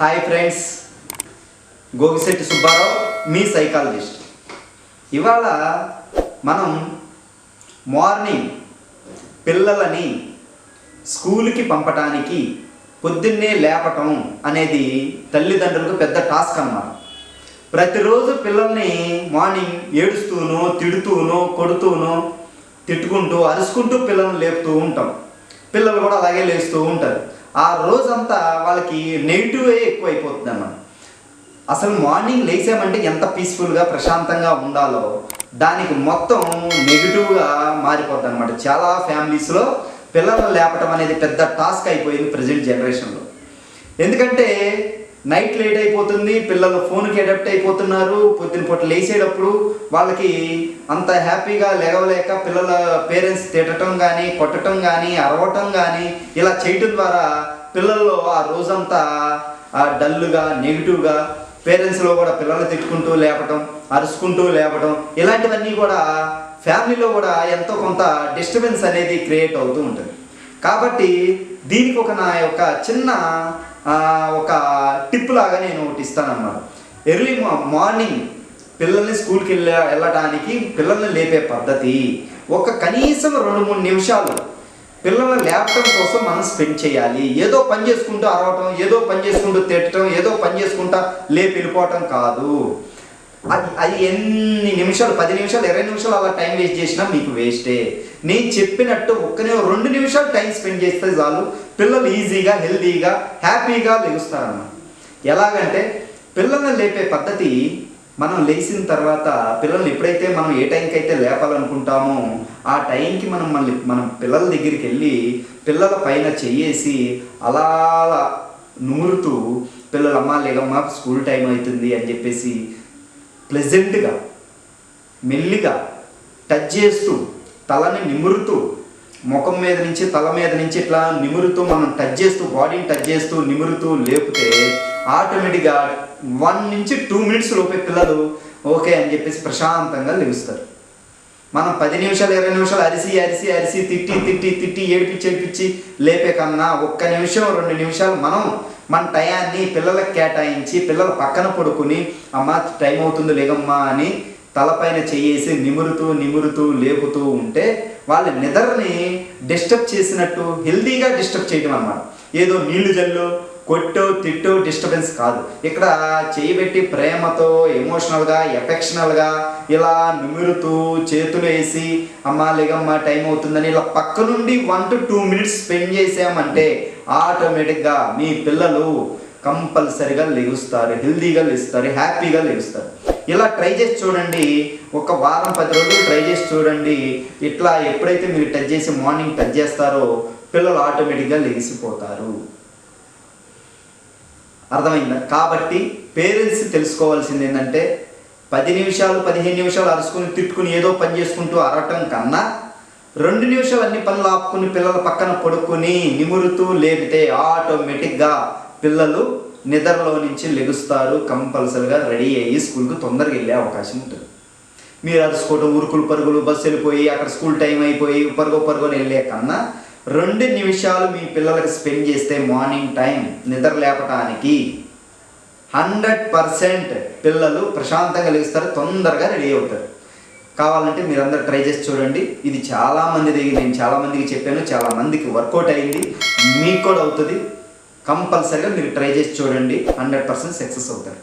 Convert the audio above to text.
Hi friends Gogisetti Subbarao మీ psychologist ఇవాళ మనం మార్నింగ్ పిల్లలని స్కూల్కి పంపటానికి పొద్దున్నే లేపటం అనేది తల్లిదండ్రులకు పెద్ద టాస్క్ అన్నమాట. ప్రతిరోజు పిల్లల్ని మార్నింగ్ ఏడుస్తూనో తిడుతూనో కొడుతూనో తిట్టుకుంటూ అరుచుకుంటూ పిల్లల్ని లేపుతూ ఉంటాం. పిల్లలు కూడా అలాగే లేస్తూ ఉంటారు. ఆ రోజంతా వాళ్ళకి నెగిటివే ఎక్కువైపోతుంది అన్నమాట అసలు మార్నింగ్ లేచామంటే ఎంత పీస్ఫుల్గా ప్రశాంతంగా ఉండాలో దానికి మొత్తం నెగిటివ్గా మారిపోద్ది అనమాట చాలా ఫ్యామిలీస్లో పిల్లలు లేపటం అనేది పెద్ద టాస్క్ అయిపోయింది ప్రజెంట్ జనరేషన్లో ఎందుకంటే నైట్ లేట్ అయిపోతుంది పిల్లలు ఫోన్కి అడాప్ట్ అయిపోతున్నారు. పొద్దున పూట లేచేటప్పుడు వాళ్ళకి అంత హ్యాపీగా లేవలేక పిల్లల పేరెంట్స్ తిట్టడం కానీ కొట్టడం కానీ అరవటం కానీ ఇలా చేయటం ద్వారా పిల్లల్లో ఆ రోజంతా ఆ డల్గా నెగిటివ్గా పేరెంట్స్లో కూడా పిల్లలు తిట్టుకుంటూ లేపటం అరుచుకుంటూ లేపటం ఇలాంటివన్నీ కూడా ఫ్యామిలీలో కూడా ఎంతో కొంత డిస్టర్బెన్స్ అనేది క్రియేట్ అవుతూ ఉంటుంది. కాబట్టి దీనికి ఒక నా యొక్క చిన్న ఒక టిప్ లాగా నేను ఒకటి ఇస్తానన్నమాట. ఎర్లీ మార్నింగ్ పిల్లల్ని స్కూల్కి వెళ్ళ వెళ్ళడానికి పిల్లల్ని లేపే పద్ధతి ఒక కనీసం రెండు మూడు నిమిషాలు పిల్లల్ని లేపటం కోసం మనం స్పెండ్ చేయాలి. ఏదో పని చేసుకుంటూ అరవటం ఏదో పని చేసుకుంటూ తిట్టడం ఏదో పని చేసుకుంటా లేపి వెళ్ళిపోవటం కాదు. అది అది ఎన్ని నిమిషాలు పది నిమిషాలు ఇరవై నిమిషాలు అలా టైం వేస్ట్ చేసినా మీకు వేస్టే. నేను చెప్పినట్టు ఒక్కనే రెండు నిమిషాలు టైం స్పెండ్ చేస్తే చాలు. పిల్లలు ఈజీగా హెల్తీగా హ్యాపీగా లెగుస్తారన్నమాట ఎలాగంటే పిల్లల్ని లేపే పద్ధతి మనం లేచిన తర్వాత పిల్లల్ని ఎప్పుడైతే మనం ఏ టైంకి అయితే లేపాలనుకుంటామో ఆ టైంకి మనం మళ్ళీ మనం పిల్లల దగ్గరికి వెళ్ళి పిల్లల పైన చెయ్యేసి అలా అలా నూరుతూ పిల్లలమ్మ లేదమ్మా స్కూల్ టైం అవుతుంది అని చెప్పేసి ప్లెజెంట్గా మెల్లిగా టచ్ చేస్తూ తలని నిమురుతూ ముఖం మీద నుంచి తల మీద నుంచి ఇట్లా నిమురుతూ మనం టచ్ చేస్తూ బాడీని టచ్ చేస్తూ నిమురుతూ లేపితే ఆటోమేటిక్గా వన్ నుంచి టూ మినిట్స్ లోపే పిల్లలు ఓకే అని చెప్పేసి ప్రశాంతంగా లెగుస్తారు. మనం పది నిమిషాలు ఇరవై నిమిషాలు అరిసి అరిసి అరిసి తిట్టి తిట్టి తిట్టి ఏడిపించి ఏడిపించి లేపే కన్నా ఒక్క నిమిషం రెండు నిమిషాలు మనం మన టయాన్ని పిల్లలకు కేటాయించి పిల్లల పక్కన పడుకుని అమ్మ టైం అవుతుంది లేగమ్మా అని తలపైన చేయేసి నిమురుతూ నిమురుతూ లేపుతూ ఉంటే వాళ్ళ నిద్రని డిస్టర్బ్ చేసినట్టు హెల్దీగా డిస్టర్బ్ చేయడం అన్నమాట ఏదో నీళ్ళు జల్లు కొట్టు తిట్టు డిస్టర్బెన్స్ కాదు. ఇక్కడ చేయబెట్టి ప్రేమతో ఎమోషనల్గా ఎఫెక్షనల్గా ఇలా నిమురుతూ చేతులు వేసి అమ్మ లేగమ్మ టైం అవుతుందని ఇలా పక్క నుండి one to two minutes spend చేసామంటే ఆటోమేటిక్గా మీ పిల్లలు కంపల్సరిగా లెగుస్తారు హెల్దీగా లెగుస్తారు హ్యాపీగా లెగుస్తారు. ఇలా ట్రై చేసి చూడండి. ఒక వారం పది రోజులు ట్రై చేసి చూడండి. ఇట్లా ఎప్పుడైతే మీరు టచ్ చేసి మార్నింగ్ టచ్ చేస్తారో పిల్లలు ఆటోమేటిక్గా లెగిసిపోతారు. అర్థమైందా? కాబట్టి పేరెంట్స్ తెలుసుకోవాల్సింది ఏంటంటే పది నిమిషాలు పదిహేను నిమిషాలు అరుచుకుని తిట్టుకుని ఏదో పని చేసుకుంటూ అరవటం కన్నా రెండు నిమిషాలు అన్ని పనులు ఆపుకుని పిల్లల పక్కన పడుకుని నిమురుతూ లేపితే ఆటోమేటిక్గా పిల్లలు నిద్రలో నుంచి లెగుస్తారు కంపల్సరిగా రెడీ అయ్యి స్కూల్కి తొందరగా వెళ్ళే అవకాశం ఉంటుంది. మీరు అరుచుకోవటం ఉరుకులు పరుగులు బస్సు వెళ్ళిపోయి అక్కడ స్కూల్ టైం అయిపోయి పరుగు పరుగుని వెళ్ళే కన్నా రెండు నిమిషాలు మీ పిల్లలకి స్పెండ్ చేస్తే మార్నింగ్ టైం నిద్ర లేపటానికి హండ్రెడ్ పర్సెంట్ పిల్లలు ప్రశాంతంగా లేస్తారు తొందరగా రెడీ అవుతారు. కావాలంటే మీరందరూ ట్రై చేసి చూడండి. ఇది చాలామంది దగ్గర నేను చాలామందికి చెప్పాను చాలామందికి వర్కౌట్ అయింది మీకు కూడా అవుతుంది. కంపల్సరిగా మీరు ట్రై చేసి చూడండి. హండ్రెడ్ పర్సెంట్ సక్సెస్ అవుతారు.